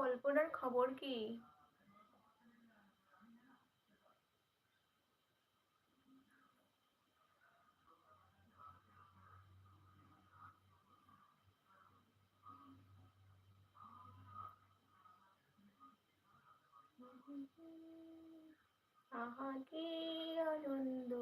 কল্পনার খবর কি আহা কি আনন্দ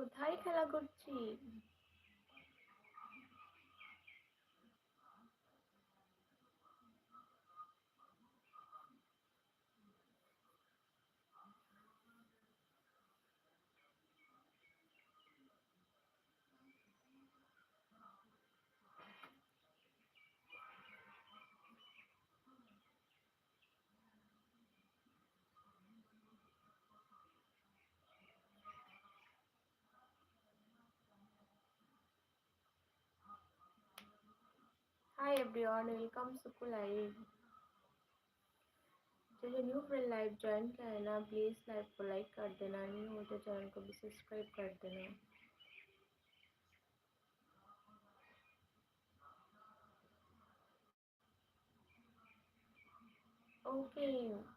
কোথায় খেলা করছি Hi everyone, welcome Suku live जो जो न्यू फ्रेंड लाइव ज्वाइन किया है ना प्लीज़ लाइव को लाइक कर देना नहीं हो तो चैनल को भी सब्सक्राइब कर देना ओके okay.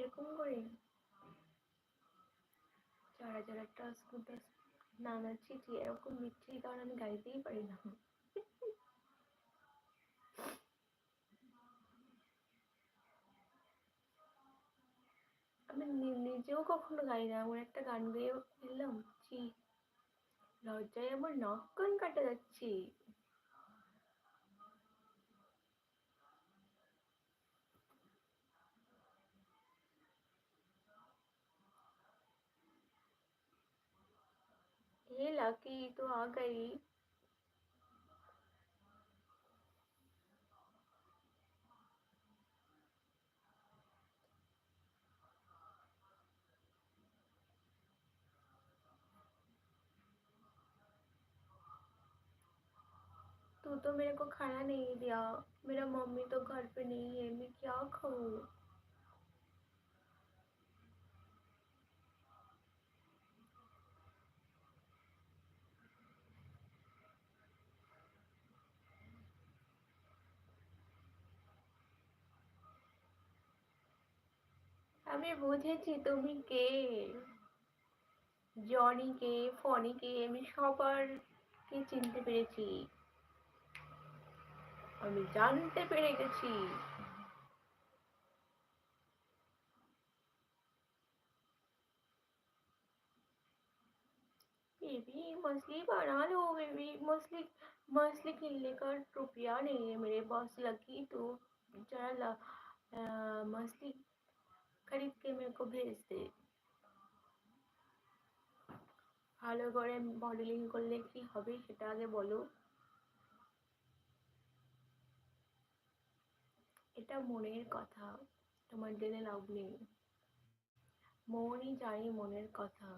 এরকম করে চার হাজার একটা স্কুটার নাম আছে যে এরকম মিথ্যের কারণ আমি গাড়িতেই পারি না আমি নিজেও কখনো গাই না এমন একটা গান গেয়ে ফেললাম জি লজ্জায় আমার নখ কান কাটা যাচ্ছে ये लकी तो आ गई तू तो मेरे को खाना नहीं दिया मेरा मम्मी तो घर पे नहीं है मैं क्या खाऊं મે બુજે છે તુમી કે જોડી કે ફોની કે મિ શોપર કે ચિંતા પેરેચી ઓ મે જાનતે પેરેચી બેબી મસ્લી બરા ન હો બેબી મસ્લી મસ્લી ખીલે કર ટુપિયા નહી હે મેરે બસ લગી તો બિચારા મસ્લી करीब के मेरे को भेज दे ভালো করে মডেলিং করলে কি হবে সেটা আগে বলো এটা মনের কথা তোমার জেনে লাভ নেই মৌনই জানি মনের কথা